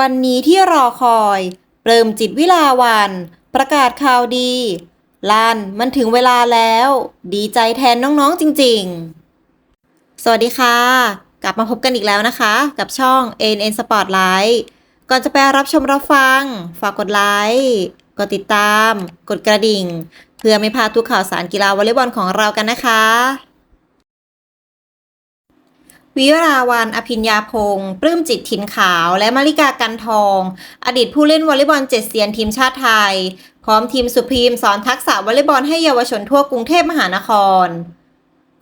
วันนี้ที่รอคอย เริ่มจิตวิลาวัน ประกาศข่าวดี ลันมันถึงเวลาแล้ว ดีใจแทนน้องๆจริง ๆ สวัสดีค่ะ กลับมาพบกันอีกแล้วนะคะ กับช่อง NN Spotlight ก่อนจะไปรับชมรับฟัง ฝากกดไลค์ กดติดตาม กดกระดิ่ง เพื่อไม่พลาดทุกข่าวสารกีฬาวอลเลย์บอลของเรากันนะคะ วิราวันอภิญญาพงศ์ปลื้มจิตถิ่นขาว และมาริกากันทอง อดีตผู้เล่นวอลเลย์บอลเจ็ดเซียนทีมชาติไทย พร้อมทีมสุพีมสอนทักษะวอลเลย์บอลให้เยาวชนทั่วกรุงเทพมหานคร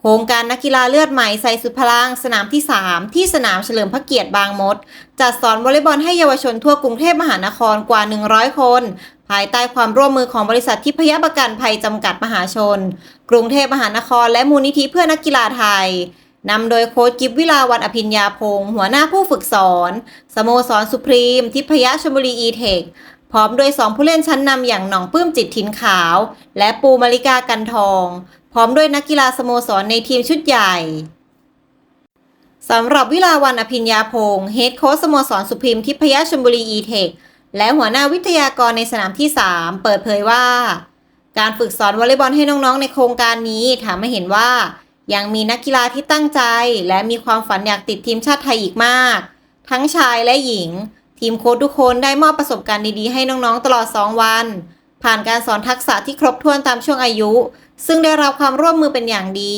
โครงการนักกีฬาเลือดใหม่ใส่สุดพลังสนามที่ 3 ที่สนามเฉลิมพระเกียรติบางมด จัดสอนวอลเลย์บอลให้เยาวชนทั่วกรุงเทพมหานครกว่า 100 คนภายใต้ความร่วมมือของบริษัททิพยประกันภัยจำกัดมหาชน กรุงเทพมหานครและมูลนิธิเพื่อนักกีฬาไทย นำโดยโค้ชกิฟวิลาวันอภิญญาพงศ์หัวหน้าผู้ฝึกสอนสโมสรสุพรีม ทิพยชลบุรีอีเทคพร้อมโดยสองผู้เล่นชั้นนำอย่างหน่องปื้มจิตถินขาว และปูมาริกากันทอง พร้อมด้วยนักกีฬาสโมสรในทีมชุดใหญ่สำหรับวิลาวันอภิญญาพงศ์เฮดโค้ชสโมสรสุพรีมทิพยชลบุรีอีเทคและหัวหน้าวิทยากรในสนามที่ 3 เปิดเผยว่า การฝึกสอนวอลเลย์บอลให้น้องๆในโครงการนี้ทำให้เห็นว่า ยังมีนักกีฬาที่ตั้งใจและมีความฝันอยากติดทีมชาติไทยอีกมาก ทั้งชายและหญิง ทีมโค้ชทุกคนได้มอบประสบการณ์ดีๆให้น้องๆตลอด 2 วัน ผ่านการสอนทักษะที่ครบถ้วนตามช่วงอายุ ซึ่งได้รับความร่วมมือเป็นอย่างดี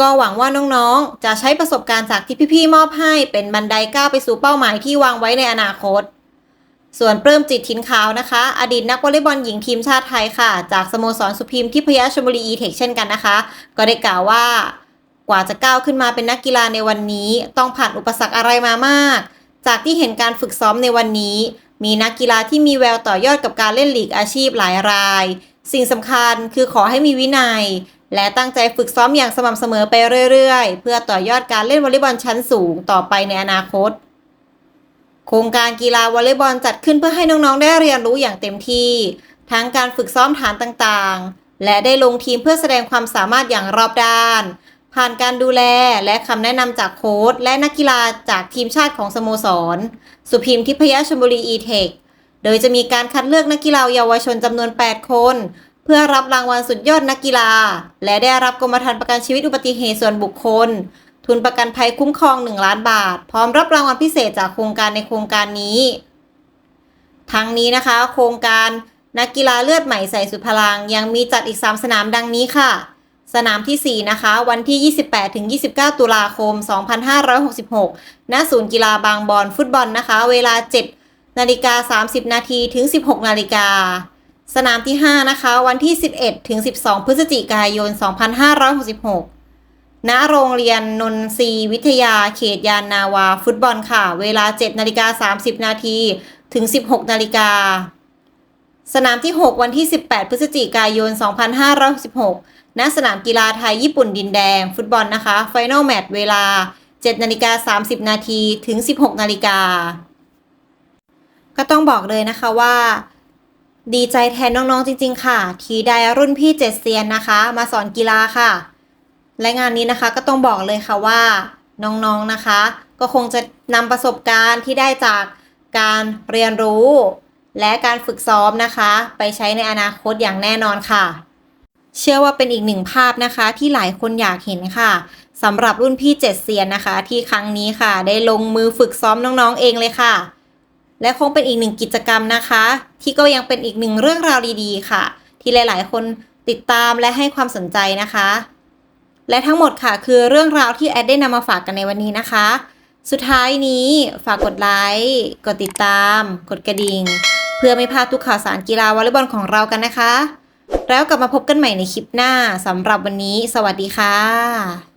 ก็หวังว่าน้องๆ จะใช้ประสบการณ์จากที่พี่ๆมอบให้เป็นบันไดก้าวไปสู่เป้าหมายที่วางไว้ในอนาคต ส่วนปลื้มจิตทินขาวนะคะ อดีตนักวอลเลย์บอลหญิงทีมชาติไทยค่ะ จากสโมสรสุพรีมทิพยชลบุรีอีเทคเช่นกันนะคะ ก็ได้กล่าวว่ากว่าจะก้าวขึ้นมาเป็นนักกีฬาในวันนี้ ต้องผ่านอุปสรรคอะไรมามาก จากที่เห็นการฝึกซ้อมในวันนี้ มีนักกีฬาที่มีแววต่อยอดกับการเล่นลีกอาชีพหลายราย สิ่งสำคัญคือขอให้มีวินัย และตั้งใจฝึกซ้อมอย่างสม่ำเสมอไปเรื่อยๆ เพื่อต่อยอดการเล่นวอลเลย์บอลชั้นสูงต่อไปในอนาคต โครงการกีฬาวอลเลย์บอลจัดขึ้นเพื่อให้น้องๆ ได้เรียนรู้อย่างเต็มที่ ทั้งการฝึกซ้อมฐานต่างๆ และได้ลงทีมเพื่อแสดงความสามารถอย่างรอบด้าน ผ่านการดูแลและคำแนะนำจากโค้ชและนักกีฬาจากทีมชาติของสโมสร สุพิมทิพยชลบุรีอีเทคโดยจะมีการคัดเลือกนักกีฬาเยาวชนจำนวน 8 คน เพื่อรับรางวัลสุดยอดนักกีฬา และได้รับกรมธรรม์ประกันชีวิตอุบัติเหตุส่วนบุคคล ทุนประกันภัยคุ้มครอง 1 ล้านบาท พร้อมรับรางวัลพิเศษจากโครงการในโครงการนี้ ทั้งนี้นะคะ โครงการนักกีฬาเลือดใหม่ใส่สุดพลัง ยังมีจัดอีก 3 สนามดังนี้ค่ะ สนามทีสี่4 นะคะ วันที่ 28-29 ตุลาคม 2566 ณ ศูนย์กีฬาบางบอนฟุตบอลนะคะ เวลา 7 นาฬิกา 30 นาทีถึง 16 นาฬิกา สนามที่ 5 นะคะ วันที่ 11ถึง12 พฤศจิกายน 2566 ณโรงเรียนนนทรีวิทยาเขตยานนาวา ฟุตบอลค่ะ เวลา 7นาฬิกา30 นาทีถึง 16นาฬิกาสนามที่ 6 วันที่ 18 พฤศจิกายน 2566ณสนามกีฬาไทยญี่ปุ่นดินแดง ฟุตบอลนะคะไฟนอลแมตช์เวลา 7นาฬิกา30 นาทีถึง 16นาฬิกาก็ต้องบอกเลยนะคะว่า ดีใจแทนน้องๆจริง ๆ ค่ะ ที่ได้รุ่นพี่เจ็ดเซียนนะคะ มาสอนกีฬาค่ะ และงานนี้นะคะก็ต้องบอกเลยค่ะว่าน้องๆนะคะ ก็คงจะนำประสบการณ์ที่ได้จากการเรียนรู้ และการฝึกซ้อมนะคะ ไปใช้ในอนาคตอย่างแน่นอนค่ะ เชื่อว่าเป็นอีกหนึ่งภาพนะคะ ที่หลายคนอยากเห็นค่ะสำหรับรุ่นพี่เจ็ดเซียนนะคะ ที่ครั้งนี้ค่ะ ได้ลงมือฝึกซ้อมน้องๆเองเลยค่ะ และคงเป็นอีกหนึ่งกิจกรรมนะคะ ที่ก็ยังเป็นอีกหนึ่งเรื่องราวดีๆ ค่ะ ที่หลายๆ คนติดตามและให้ความสนใจนะคะ และทั้งหมดค่ะคือเรื่องราวที่แอดได้นำมาฝากกันในวันนี้นะคะ สุดท้ายนี้ฝากกดไลค์กดติดตาม กดกระดิ่ง เพื่อไม่พลาดทุกข่าวสารกีฬาวอลเลย์บอลของเรากันนะคะ แล้วกลับมาพบกันใหม่ในคลิปหน้าสำหรับวันนี้ สวัสดีค่ะ